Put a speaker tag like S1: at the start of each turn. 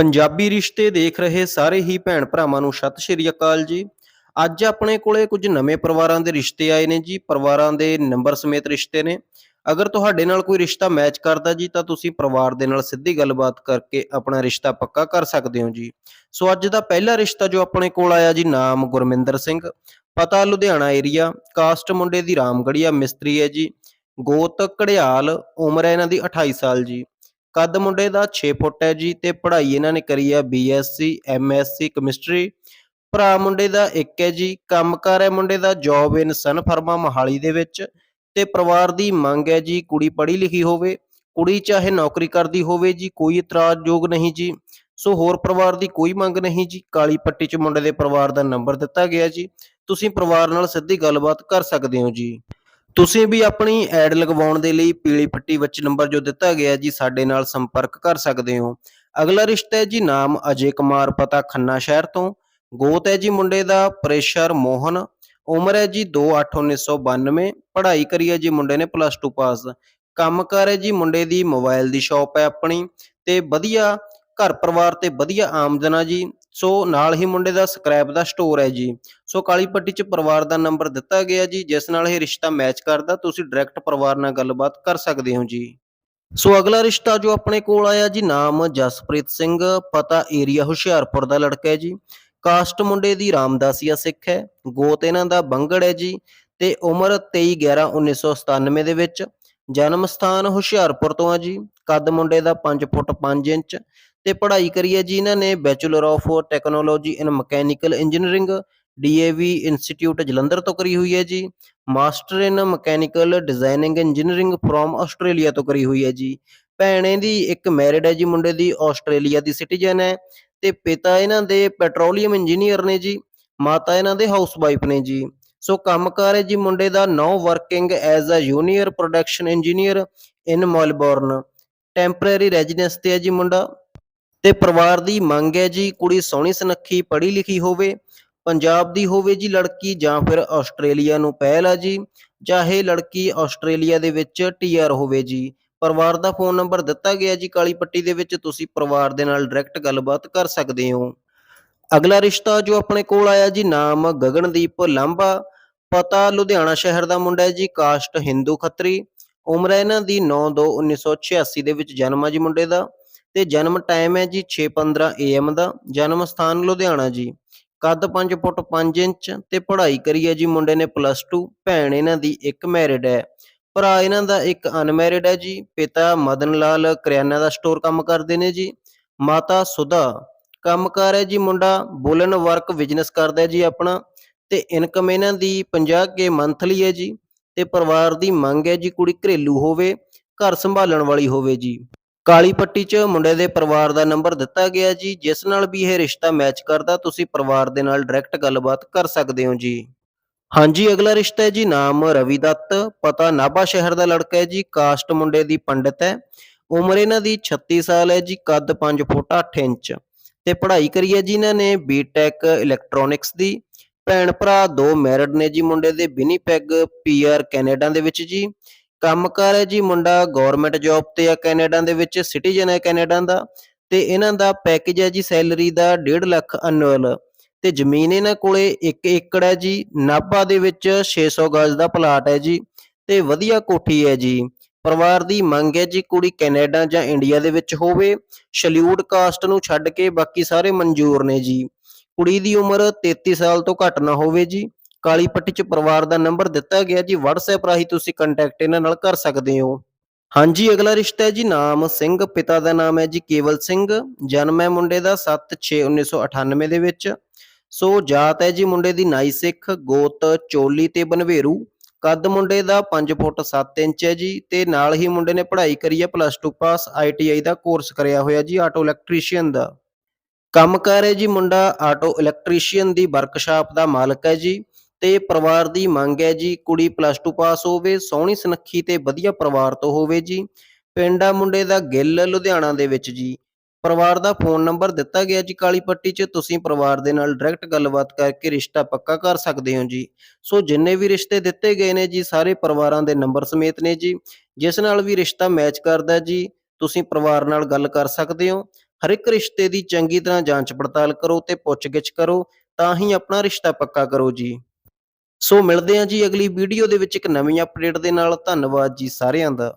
S1: ਪੰਜਾਬੀ ਰਿਸ਼ਤੇ ਦੇਖ ਰਹੇ ਸਾਰੇ ਹੀ ਭੈਣ ਭਰਾਵਾਂ ਨੂੰ ਸਤਿ ਸ਼੍ਰੀ ਅਕਾਲ ਜੀ। ਅੱਜ ਆਪਣੇ ਕੋਲੇ ਕੁਝ ਨਵੇਂ ਪਰਿਵਾਰਾਂ ਦੇ ਰਿਸ਼ਤੇ ਆਏ ਨੇ ਜੀ। ਪਰਿਵਾਰਾਂ ਦੇ ਨੰਬਰ ਸਮੇਤ ਰਿਸ਼ਤੇ ਨੇ। ਅਗਰ ਤੁਹਾਡੇ ਨਾਲ ਕੋਈ ਰਿਸ਼ਤਾ ਮੈਚ ਕਰਦਾ ਜੀ, ਤਾਂ ਤੁਸੀਂ ਪਰਿਵਾਰ ਦੇ ਨਾਲ ਸਿੱਧੀ ਗੱਲਬਾਤ ਕਰਕੇ ਆਪਣਾ ਰਿਸ਼ਤਾ ਪੱਕਾ ਕਰ ਸਕਦੇ ਹੋ ਜੀ। ਸੋ ਅੱਜ ਦਾ ਪਹਿਲਾ ਰਿਸ਼ਤਾ ਜੋ ਆਪਣੇ ਕੋਲ ਆਇਆ ਜੀ, ਨਾਮ ਗੁਰਮਿੰਦਰ ਸਿੰਘ। ਪਤਾ ਲੁਧਿਆਣਾ ਏਰੀਆ ਕਾਸਟ ਮੁੰਡੇ ਦੀ ਰਾਮਗੜੀਆ ਮਿਸਤਰੀ ਹੈ ਜੀ। ਗੋਤ ਘੜਿਆਲ, ਉਮਰ ਹੈ ਇਹਨਾਂ ਦੀ 28 ਸਾਲ ਜੀ। ਕੱਦ ਮੁੰਡੇ ਦਾ 6 ਫੁੱਟ ਹੈ ਜੀ ਤੇ ਪੜ੍ਹਾਈ ਇਹਨਾਂ ਨੇ ਕਰੀ ਹੈ ਬੀਐਸਸੀ ਐਮਐਸਸੀ ਕੈਮਿਸਟਰੀ ਭਰਾ ਮੁੰਡੇ ਦਾ ਇੱਕ ਹੈ ਜੀ, ਕੰਮਕਾਰ ਹੈ ਮੁੰਡੇ ਦਾ ਜੌਬ ਇਨ ਸਨ ਫਰਮਾ ਮੋਹਾਲੀ ਦੇ ਵਿੱਚ। ਤੇ ਪਰਿਵਾਰ ਦੀ ਮੰਗ ਹੈ ਜੀ, ਕੁੜੀ ਪੜ੍ਹੀ ਲਿਖੀ ਹੋਵੇ, ਕੁੜੀ ਚਾਹੇ ਨੌਕਰੀ ਕਰਦੀ ਹੋਵੇ ਜੀ, ਕੋਈ ਇਤਰਾਜ਼ਯੋਗ ਨਹੀਂ ਜੀ। ਸੋ ਹੋਰ ਪਰਿਵਾਰ ਦੀ ਕੋਈ ਮੰਗ ਨਹੀਂ ਜੀ, ਕਾਲੀ ਪੱਟੀ 'ਚ ਮੁੰਡੇ ਦੇ ਪਰਿਵਾਰ ਦਾ ਨੰਬਰ ਦਿੱਤਾ ਗਿਆ ਜੀ। ਤੁਸੀਂ ਪਰਿਵਾਰ ਨਾਲ ਸਿੱਧੀ ਗੱਲਬਾਤ ਕਰ ਸਕਦੇ ਹੋ ਜੀ। ਤੁਸੀਂ ਵੀ ਆਪਣੀ ਐਡ ਲਗਵਾਉਣ ਦੇ ਲਈ ਪੀਲੀ ਪੱਟੀ ਵਿੱਚ ਨੰਬਰ ਜੋ ਦਿੱਤਾ ਗਿਆ ਜੀ, ਸਾਡੇ ਨਾਲ ਸੰਪਰਕ ਕਰ ਸਕਦੇ ਹੋ। ਅਗਲਾ ਰਿਸ਼ਤਾ ਹੈ ਜੀ, ਨਾਮ ਅਜੇ ਕੁਮਾਰ ਪਤਾ ਖੰਨਾ ਸ਼ਹਿਰ ਤੋਂ। ਗੋਤ ਹੈ ਜੀ ਮੁੰਡੇ ਦਾ, ਪ੍ਰੇਸ਼ਰ ਮੋਹਨ। ਉਮਰ ਹੈ ਜੀ 281992 ਪੜ੍ਹਾਈ ਕਰੀ ਹੈ ਜੀ ਮੁੰਡੇ ਨੇ ਪਲੱਸ 2 ਪਾਸ ਕੰਮ ਕੰਮਕਾਰ ਹੈ ਜੀ ਮੁੰਡੇ ਦੀ ਮੋਬਾਈਲ ਦੀ ਸ਼ਾਪ ਹੈ ਆਪਣੀ। ਤੇ ਵਧੀਆ ਘਰ ਪਰਿਵਾਰ ਤੇ ਵਧੀਆ ਆਮਦਨ ਆ ਜੀ। ਸੋ ਨਾਲ ਹੀ ਮੁੰਡੇ ਦਾ ਸਕ੍ਰੈਪ ਦਾ ਸਟੋਰ ਹੈ ਜੀ। ਸੋ ਕਾਲੀ ਪੱਟੀ 'ਚ ਪਰਿਵਾਰ ਦਾ ਨੰਬਰ ਦਿੱਤਾ ਗਿਆ ਜੀ, ਜਿਸ ਨਾਲ ਇਹ ਰਿਸ਼ਤਾ ਮੈਚ ਕਰਦਾ। ਤੁਸੀਂ ਡਾਇਰੈਕਟ ਪਰਿਵਾਰ ਨਾਲ ਗੱਲਬਾਤ ਕਰ ਸਕਦੇ ਹੋ ਜੀ। ਸੋ ਅਗਲਾ ਰਿਸ਼ਤਾ ਜੋ ਆਪਣੇ ਕੋਲ ਆਇਆ ਜੀ, ਨਾਮ ਜਸਪ੍ਰੀਤ ਸਿੰਘ, ਪਤਾ ਏਰੀਆ ਹੁਸ਼ਿਆਰਪੁਰ ਦਾ ਲੜਕਾ ਹੈ ਜੀ। ਕਾਸਟ ਮੁੰਡੇ ਦੀ ਰਾਮਦਾਸੀਆ ਸਿੱਖ ਹੈ। ਗੋਤ ਇਹਨਾਂ ਦਾ ਬੰਗੜ ਹੈ ਜੀ। ਤੇ ਉਮਰ 23 11 1997 ਦੇ ਵਿੱਚ। ਜਨਮ ਸਥਾਨ ਹੁਸ਼ਿਆਰਪੁਰ ਤੋਂ ਆ ਜੀ। ਕੱਦ ਮੁੰਡੇ ਦਾ 5 ਫੁੱਟ 5 ਇੰਚ। ਤੇ ਪੜ੍ਹਾਈ ਕਰੀ ਹੈ ਜੀ ਇਹਨਾਂ ਨੇ bachelor of technology in mechanical engineering DAV institute Jalandhar ਤੋਂ ਕਰੀ ਹੋਈ ਹੈ ਜੀ master in mechanical designing engineering from Australia ਤੋਂ ਕਰੀ ਹੋਈ ਹੈ ਜੀ। ਭੈਣੇ ਦੀ ਇੱਕ ਮੈਰਿਡ ਹੈ ਜੀ ਮੁੰਡੇ ਦੀ ਆਸਟ੍ਰੇਲੀਆ ਦੀ ਸਿਟੀਜ਼ਨ ਹੈ ਤੇ ਪਿਤਾ ਇਹਨਾਂ ਦੇ ਪੈਟਰੋਲੀਅਮ ਇੰਜੀਨੀਅਰ ਨੇ ਜੀ, ਮਾਤਾ ਇਹਨਾਂ ਦੇ ਹਾਊਸ ਵਾਈਫ ਨੇ ਜੀ। ਸੋ ਕੰਮਕਾਰ ਹੈ ਜੀ ਮੁੰਡੇ ਦਾ now working as a junior production engineer in Melbourne temporary residence ਤੇ ਹੈ ਜੀ ਮੁੰਡਾ। ਤੇ ਪਰਿਵਾਰ ਦੀ ਮੰਗ ਹੈ ਜੀ ਕੁੜੀ ਸੋਹਣੀ ਸੁਨੱਖੀ, ਪੜ੍ਹੀ ਲਿਖੀ ਹੋਵੇ, ਪੰਜਾਬ ਦੀ ਹੋਵੇ ਜੀ ਲੜਕੀ ਜਾਂ ਫਿਰ ਆਸਟ੍ਰੇਲੀਆ ਨੂੰ ਪਹਿਲ ਆ ਜੀ, ਚਾਹੇ ਲੜਕੀ ਆਸਟ੍ਰੇਲੀਆ ਦੇ ਵਿੱਚ ਟੀਆਰ ਹੋਵੇ ਜੀ। ਪਰਿਵਾਰ ਦਾ ਫੋਨ ਨੰਬਰ ਦਿੱਤਾ ਗਿਆ ਜੀ ਕਾਲੀ ਪੱਟੀ ਦੇ ਵਿੱਚ, ਤੁਸੀਂ ਪਰਿਵਾਰ ਦੇ ਨਾਲ ਡਾਇਰੈਕਟ ਗੱਲਬਾਤ ਕਰ ਸਕਦੇ ਹੋ। ਅਗਲਾ ਰਿਸ਼ਤਾ ਜੋ ਆਪਣੇ ਕੋਲ ਆਇਆ ਜੀ, ਨਾਮ ਗਗਨਦੀਪ ਲਾਂਬਾ। ਪਤਾ ਲੁਧਿਆਣਾ ਸ਼ਹਿਰ ਦਾ ਮੁੰਡਾ ਹੈ ਜੀ, ਕਾਸਟ ਹਿੰਦੂ ਖੱਤਰੀ। ਉਮਰ ਹੈ ਇਹਨਾਂ ਦੀ 9/2/1986 ਦੇ ਵਿੱਚ ਜਨਮ ਹੈ ਜੀ ਮੁੰਡੇ ਦਾ। ਤੇ ਜਨਮ ਟਾਈਮ ਹੈ ਜੀ 6:15 AM ਦਾ, ਜਨਮ ਸਥਾਨ ਲੁਧਿਆਣਾ ਜੀ। ਕੱਦ 5 ਫੁੱਟ 5 ਇੰਚ ਤੇ ਪੜ੍ਹਾਈ ਕਰੀ ਹੈ ਜੀ ਮੁੰਡੇ ਨੇ ਪਲੱਸ 2 ਭੈਣ ਇਹਨਾਂ ਦੀ ਇੱਕ ਮੈਰਿਡ ਹੈ। ਭਰਾ ਇਹਨਾਂ ਦਾ ਇੱਕ ਅਨਮੈਰਿਡ ਹੈ ਜੀ, ਪਿਤਾ ਮਦਨ ਲਾਲ ਕਰਿਆਨਾ ਦਾ ਸਟੋਰ ਕੰਮ ਕਰਦੇ ਨੇ ਜੀ। ਮਾਤਾ ਸੁਧਾ ਕੰਮਕਾਰ ਹੈ ਜੀ ਮੁੰਡਾ, ਬੁਲਨ ਵਰਕ ਬਿਜ਼ਨਸ ਕਰਦਾ ਹੈ ਜੀ ਆਪਣਾ। ਤੇ ਇਨਕਮ ਇਹਨਾਂ ਦੀ 50 ਕੇ ਮੰਥਲੀ ਹੈ ਜੀ। ਤੇ ਪਰਿਵਾਰ ਦੀ ਮੰਗ ਹੈ ਜੀ ਕੁੜੀ ਘਰੇਲੂ ਹੋਵੇ, ਘਰ ਸੰਭਾਲਣ ਵਾਲੀ ਹੋਵੇ ਜੀ। ਕਾਲੀ ਪੱਟੀ 'ਚ ਮੁੰਡੇ ਦੇ ਪਰਿਵਾਰ ਦਾ ਨੰਬਰ ਦਿੱਤਾ ਗਿਆ ਜੀ, ਜਿਸ ਨਾਲ ਵੀ ਇਹ ਰਿਸ਼ਤਾ ਮੈਚ ਕਰਦਾ, ਤੁਸੀਂ ਪਰਿਵਾਰ ਦੇ ਨਾਲ ਡਾਇਰੈਕਟ ਗੱਲਬਾਤ ਕਰ ਸਕਦੇ ਹੋ ਜੀ। ਹਾਂਜੀ, ਅਗਲਾ ਰਿਸ਼ਤਾ ਹੈ ਜੀ, ਨਾਮ ਰਵੀ ਦੱਤ। ਪਤਾ ਨਾਭਾ ਸ਼ਹਿਰ ਦਾ ਲੜਕਾ ਹੈ ਜੀ, ਕਾਸਟ ਮੁੰਡੇ ਦੀ ਪੰਡਤ ਹੈ। ਉਮਰ ਇਹਨਾਂ ਦੀ 36 ਸਾਲ ਹੈ ਜੀ, ਕੱਦ 5 ਫੁੱਟ 8 ਇੰਚ। ਤੇ ਪੜ੍ਹਾਈ ਕਰੀ ਹੈ ਜੀ ਇਹਨਾਂ ਨੇ ਬੀਟੈਕ ਇਲੈਕਟ੍ਰੋਨਿਕਸ ਦੀ। ਭੈਣ ਭਰਾ ਦੋ ਮੈਰਿਡ ਨੇ ਜੀ ਮੁੰਡੇ ਦੇ ਵਿਨੀਪੈਗ ਪੀਆਰ ਕੈਨੇਡਾ ਦੇ ਵਿੱਚ ਜੀ। ਕੰਮ ਕੰਮਕਾਰ ਹੈ ਜੀ ਮੁੰਡਾ ਗਵਰਨਮੈਂਟ ਜੌਬ ਤੇ ਆ ਕੈਨੇਡਾ ਦੇ ਵਿੱਚ ਸਿਟੀਜ਼ਨ ਹੈ ਕੈਨੇਡਾ ਦਾ, ਤੇ ਇਹਨਾਂ ਦਾ ਪੈਕੇਜ ਹੈ ਜੀ ਸੈਲਰੀ ਦਾ 1.5 ਲੱਖ ਐਨੂਅਲ ਤੇ ਜ਼ਮੀਨ ਇਹਨਾਂ ਕੋਲੇ 1 ਏਕੜ ਹੈ ਜੀ, ਨਾਭਾ ਦੇ ਵਿੱਚ 600 ਗਜ਼ ਦਾ ਪਲਾਟ ਹੈ ਜੀ, ਤੇ ਵਧੀਆ ਕੋਠੀ ਹੈ ਜੀ। ਪਰਿਵਾਰ ਦੀ ਮੰਗ ਹੈ ਜੀ ਕੁੜੀ ਕੈਨੇਡਾ ਜਾਂ ਇੰਡੀਆ ਦੇ ਵਿੱਚ ਹੋਵੇ ਸ਼ਲਿਊਡ ਕਾਸਟ ਨੂੰ ਛੱਡ ਕੇ ਬਾਕੀ ਸਾਰੇ ਮਨਜ਼ੂਰ ਨੇ ਜੀ। ਕੁੜੀ ਦੀ ਉਮਰ 33 ਸਾਲ ਤੋਂ ਘੱਟ ਨਾ ਹੋਵੇ ਜੀ ਕਾਲੀ ਪੱਟੀ 'ਚ ਪਰਿਵਾਰ ਦਾ ਨੰਬਰ ਦਿੱਤਾ ਗਿਆ ਜੀ, WhatsApp ਰਾਹੀਂ ਤੁਸੀਂ ਕੰਟੈਕਟ ਇਹਨਾਂ ਨਾਲ ਕਰ ਸਕਦੇ ਹੋ। ਹਾਂਜੀ, ਅਗਲਾ ਰਿਸ਼ਤਾ ਹੈ ਜੀ, ਨਾਮ ਸਿੰਘ, ਪਿਤਾ ਦਾ ਨਾਮ ਹੈ ਜੀ ਕੇਵਲ ਸਿੰਘ, ਜਨਮ ਹੈ ਮੁੰਡੇ ਦਾ 7/6/1998 ਦੇ ਵਿੱਚ। ਸੋ ਜਾਤ ਹੈ ਜੀ ਮੁੰਡੇ ਦੀ ਨਾਈ ਸਿੱਖ, ਗੋਤ, ਚੋਲੀ ਤੇ ਬਨਵੇਰੂ। ਕੱਦ ਮੁੰਡੇ ਦਾ 5 ਫੁੱਟ 7 ਇੰਚ ਹੈ ਜੀ ਤੇ ਨਾਲ ਹੀ ਮੁੰਡੇ ਨੇ ਪੜ੍ਹਾਈ ਕਰੀ ਹੈ ਪਲੱਸ 2 ਪਾਸ ਆਈਟੀਆਈ ਦਾ ਕੋਰਸ ਕਰਿਆ ਹੋਇਆ ਜੀ ਆਟੋ ਇਲੈਕਟ੍ਰੀਸ਼ੀਅਨ ਦਾ। ਕੰਮਕਾਰ ਹੈ ਜੀ ਮੁੰਡਾ ਆਟੋ ਇਲੈਕਟ੍ਰੀਸ਼ੀਅਨ ਦੀ ਵਰਕਸ਼ਾਪ ਦਾ ਮਾਲਕ ਹੈ ਜੀ। ਤੇ ਪਰਿਵਾਰ ਦੀ ਮੰਗ ਹੈ ਜੀ, ਕੁੜੀ ਪਲੱਸ 2 ਪਾਸ ਹੋਵੇ, ਸੋਹਣੀ ਸੁਨੱਖੀ ਤੇ ਵਧੀਆ ਪਰਿਵਾਰ ਤੋਂ ਹੋਵੇ ਜੀ। ਪਿੰਡ ਮੁੰਡੇ ਦਾ ਗਿੱਲ ਲੁਧਿਆਣਾ ਦੇ ਵਿੱਚ ਜੀ। ਪਰਿਵਾਰ ਦਾ ਫੋਨ ਨੰਬਰ ਦਿੱਤਾ ਗਿਆ ਜੀ ਕਾਲੀ ਪੱਟੀ 'ਚ, ਤੁਸੀਂ ਪਰਿਵਾਰ ਦੇ ਨਾਲ ਡਾਇਰੈਕਟ ਗੱਲਬਾਤ ਕਰਕੇ ਰਿਸ਼ਤਾ ਪੱਕਾ ਕਰ ਸਕਦੇ ਹੋ ਜੀ। ਸੋ ਜਿੰਨੇ ਵੀ ਰਿਸ਼ਤੇ ਦਿੱਤੇ ਗਏ ਨੇ ਜੀ, ਸਾਰੇ ਪਰਿਵਾਰਾਂ ਦੇ ਨੰਬਰ ਸਮੇਤ ਨੇ ਜੀ। ਜਿਸ ਨਾਲ ਵੀ ਰਿਸ਼ਤਾ ਮੈਚ ਕਰਦਾ ਜੀ, ਤੁਸੀਂ ਪਰਿਵਾਰ ਨਾਲ ਗੱਲ ਕਰ ਸਕਦੇ ਹੋ। ਹਰ ਇੱਕ ਰਿਸ਼ਤੇ ਦੀ ਚੰਗੀ ਤਰ੍ਹਾਂ ਜਾਂਚ ਪੜਤਾਲ ਕਰੋ ਤੇ ਪੁੱਛਗਿੱਛ ਕਰੋ, ਤਾਂ ਹੀ ਆਪਣਾ ਰਿਸ਼ਤਾ ਪੱਕਾ ਕਰੋ ਜੀ। ਸੋ ਮਿਲਦੇ ਹਾਂ ਜੀ ਅਗਲੀ ਵੀਡੀਓ ਦੇ ਵਿੱਚ ਇੱਕ ਨਵੀਂ ਅਪਡੇਟ ਦੇ ਨਾਲ। ਧੰਨਵਾਦ ਜੀ ਸਾਰਿਆਂ ਦਾ।